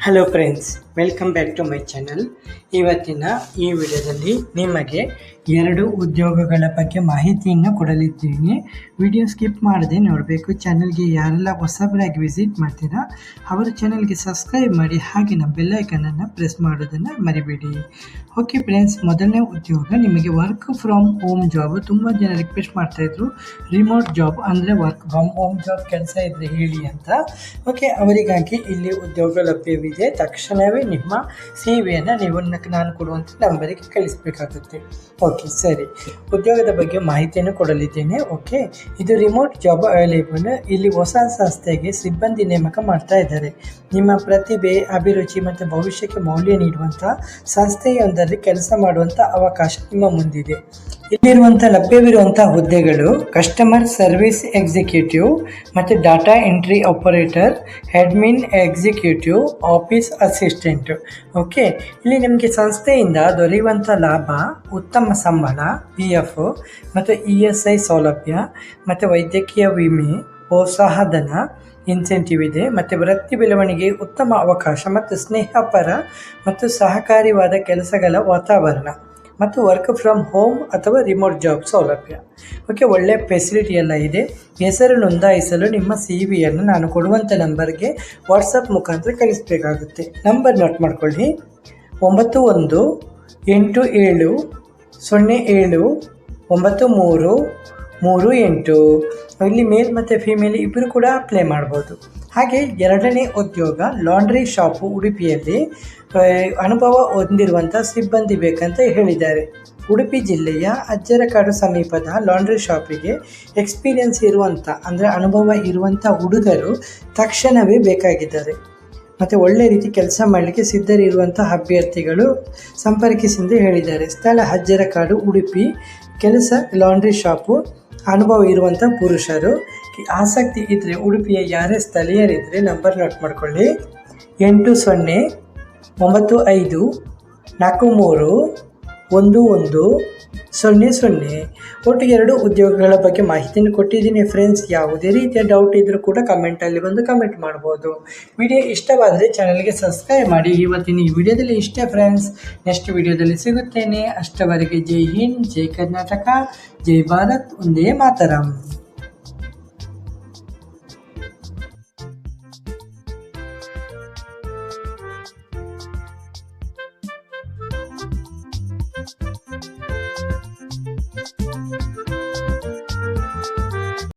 Hello friends welcome back to my channel ಇವತ್ತಿನ ಈ ವಿಡಿಯೋದಲ್ಲಿ ನಿಮಗೆ ಎರಡು ಉದ್ಯೋಗಗಳ ಬಗ್ಗೆ ಮಾಹಿತಿಯನ್ನು ಕೊಡಲಿದ್ದೀನಿ. ವಿಡಿಯೋ ಸ್ಕಿಪ್ ಮಾಡದೆ ನೋಡಬೇಕು. ಚಾನಲ್ಗೆ ಯಾರೆಲ್ಲ ಹೊಸಬರಾಗಿ ವಿಸಿಟ್ ಮಾಡ್ತೀರಾ, ಅವರ ಚಾನಲ್ಗೆ ಸಬ್ಸ್ಕ್ರೈಬ್ ಮಾಡಿ, ಹಾಗೆ ನಮ್ಮ ಬೆಲ್ಲೈಕನನ್ನು ಪ್ರೆಸ್ ಮಾಡೋದನ್ನು ಮರಿಬೇಡಿ. ಓಕೆ ಫ್ರೆಂಡ್ಸ್ ಮೊದಲನೇ ಉದ್ಯೋಗ, ನಿಮಗೆ ವರ್ಕ್ ಫ್ರಮ್ ಹೋಮ್ ಜಾಬ್ ತುಂಬ ಜನ ರಿಕ್ವೆಸ್ಟ್ ಮಾಡ್ತಾಯಿದ್ರು ರಿಮೋಟ್ ಜಾಬ್ ಅಂದರೆ ವರ್ಕ್ ಫ್ರಮ್ ಹೋಮ್ ಜಾಬ್ ಕೆಲಸ ಇದ್ದರೆ ಹೇಳಿ ಅಂತ. ಓಕೆ ಅವರಿಗಾಗಿ ಇಲ್ಲಿ ಉದ್ಯೋಗ ಲಭ್ಯವಿದೆ. ತಕ್ಷಣವೇ ನಿಮ್ಮ ಸಿ ವಿಯನ್ನು ನೀವು ನಾನು ಕೊಡುವಂಥ ನಂಬರಿಗೆ ಕಳಿಸಬೇಕಾಗುತ್ತೆ. ಓಕೆ ಸರಿ. ಉದ್ಯೋಗದ ಬಗ್ಗೆ ಮಾಹಿತಿಯನ್ನು ಕೊಡಲಿದ್ದೇನೆ. ಓಕೆ ಇದು ರಿಮೋಟ್ ಜಾಬ್ ಅವೈಲೇಬಲ್ ಇಲ್ಲಿ ಹೊಸ ಸಂಸ್ಥೆಗೆ ಸಿಬ್ಬಂದಿ ನೇಮಕ ಮಾಡ್ತಾ ಇದ್ದಾರೆ. ನಿಮ್ಮ ಪ್ರತಿಭೆ, ಅಭಿರುಚಿ ಮತ್ತು ಭವಿಷ್ಯಕ್ಕೆ ಮೌಲ್ಯ ನೀಡುವಂಥ ಸಂಸ್ಥೆಯೊಂದರಲ್ಲಿ ಕೆಲಸ ಮಾಡುವಂಥ ಅವಕಾಶ ನಿಮ್ಮ ಮುಂದಿದೆ. ಇಲ್ಲಿರುವಂಥ ಲಭ್ಯವಿರುವಂಥ ಹುದ್ದೆಗಳು ಕಸ್ಟಮರ್ ಸರ್ವಿಸ್ ಎಕ್ಸಿಕ್ಯೂಟಿವ್ ಮತ್ತು data entry operator admin executive office assistant okay ಇಲ್ಲಿ ನಿಮಗೆ ಸಂಸ್ಥೆಯಿಂದ ದೊರೆಯುವಂಥ ಲಾಭ, ಉತ್ತಮ ಸಂಬಳ ಪಿ ಎಫ್ ಮತ್ತು ಇ ಎಸ್ ಐ ಸೌಲಭ್ಯ ಮತ್ತು ವೈದ್ಯಕೀಯ ವಿಮೆ, ಪ್ರೋತ್ಸಾಹಧನ ಇನ್ಸೆಂಟಿವ್ ಇದೆ ಮತ್ತು ವೃತ್ತಿ ಬೆಳವಣಿಗೆ ಉತ್ತಮ ಅವಕಾಶ ಮತ್ತು ಸ್ನೇಹಪರ ಮತ್ತು ಸಹಕಾರಿವಾದ ಕೆಲಸಗಳ ವಾತಾವರಣ. ಮತ್ತು ವರ್ಕ್ ಫ್ರಮ್ ಹೋಮ್ ಅಥವಾ ರಿಮೋಟ್ ಜಾಬ್ ಸೌಲಭ್ಯ. ಓಕೆ ಒಳ್ಳೆಯ ಫೆಸಿಲಿಟಿ ಎಲ್ಲ ಇದೆ. ಹೆಸರು ನೋಂದಾಯಿಸಲು ನಿಮ್ಮ ಸಿ ವಿಯನ್ನು ನಾನು ಕೊಡುವಂಥ ನಂಬರ್ಗೆ ವಾಟ್ಸಪ್ ಮುಖಾಂತರ ಕಳಿಸಬೇಕಾಗುತ್ತೆ. ನಂಬರ್ ನೋಟ್ ಮಾಡ್ಕೊಳ್ಳಿ. ಒಂಬತ್ತು ಒಂದು ಎಂಟು ಏಳು ಸೊನ್ನೆ ಏಳು ಒಂಬತ್ತು ಮೂರು ಮೂರು ಎಂಟು, ಇಲ್ಲಿ ಮೇಲ್ ಮತ್ತು ಫಿಮೇಲ್ ಇಬ್ಬರು ಕೂಡ ಅಪ್ಲೈ ಮಾಡ್ಬೋದು. ಹಾಗೆ ಎರಡನೇ ಉದ್ಯೋಗ ಲಾಂಡ್ರಿ ಶಾಪು ಉಡುಪಿಯಲ್ಲಿ ಅನುಭವ ಹೊಂದಿರುವಂಥ ಸಿಬ್ಬಂದಿ ಬೇಕಂತ ಹೇಳಿದ್ದಾರೆ. ಉಡುಪಿ ಜಿಲ್ಲೆಯ ಅಜ್ಜರಕಾಡು ಸಮೀಪದ ಲಾಂಡ್ರಿ ಶಾಪಿಗೆ ಎಕ್ಸ್ಪೀರಿಯನ್ಸ್ ಇರುವಂಥ ಅಂದರೆ ಅನುಭವ ಇರುವಂಥ ಹುಡುಗರು ತಕ್ಷಣವೇ ಬೇಕಾಗಿದ್ದಾರೆ. ಮತ್ತು ಒಳ್ಳೆ ರೀತಿ ಕೆಲಸ ಮಾಡಲಿಕ್ಕೆ ಸಿದ್ಧರಿರುವಂಥ ಅಭ್ಯರ್ಥಿಗಳು ಸಂಪರ್ಕಿಸಿಂದು ಹೇಳಿದ್ದಾರೆ. ಸ್ಥಳ ಹಜ್ಜರಕಾಡು ಉಡುಪಿ, ಕೆಲಸ ಲಾಂಡ್ರಿ ಶಾಪು ಅನುಭವ ಇರುವಂಥ ಪುರುಷರು. ಆಸಕ್ತಿ ಇದ್ದರೆ ಉಡುಪಿಯ ಯಾರೇ ಸ್ಥಳೀಯರಿದ್ದರೆ ನಂಬರ್ ನೋಟ್ ಮಾಡ್ಕೊಳ್ಳಿ. ಎಂಟು ಸೊನ್ನೆ, ಒಂಬತ್ತು ಐದು, ನಾಲ್ಕು ಮೂರು, ಒಂದು ಒಂದು ಸೊನ್ನೆ ಸೊನ್ನೆ. ಒಟ್ಟು ಎರಡು ಉದ್ಯೋಗಗಳ ಬಗ್ಗೆ ಮಾಹಿತಿಯನ್ನು ಕೊಟ್ಟಿದ್ದೀನಿ ಫ್ರೆಂಡ್ಸ್ ಯಾವುದೇ ರೀತಿಯ ಡೌಟ್ ಇದ್ದರೂ ಕೂಡ ಕಮೆಂಟಲ್ಲಿ ಬಂದು ಕಮೆಂಟ್ ಮಾಡ್ಬೋದು. ವಿಡಿಯೋ ಇಷ್ಟವಾದರೆ ಚಾನಲ್ಗೆ ಸಬ್ಸ್ಕ್ರೈಬ್ ಮಾಡಿ. ಇವತ್ತಿನ ಈ ವಿಡಿಯೋದಲ್ಲಿ ಇಷ್ಟೇ ಫ್ರೆಂಡ್ಸ್ ನೆಕ್ಸ್ಟ್ ವಿಡಿಯೋದಲ್ಲಿ ಸಿಗುತ್ತೇನೆ. ಅಷ್ಟವರೆಗೆ ಜೈ ಹಿಂದ್, ಜೈ ಕರ್ನಾಟಕ, ಜೈ ಭಾರತ್, ಒಂದೇ ಮಾತರಂ.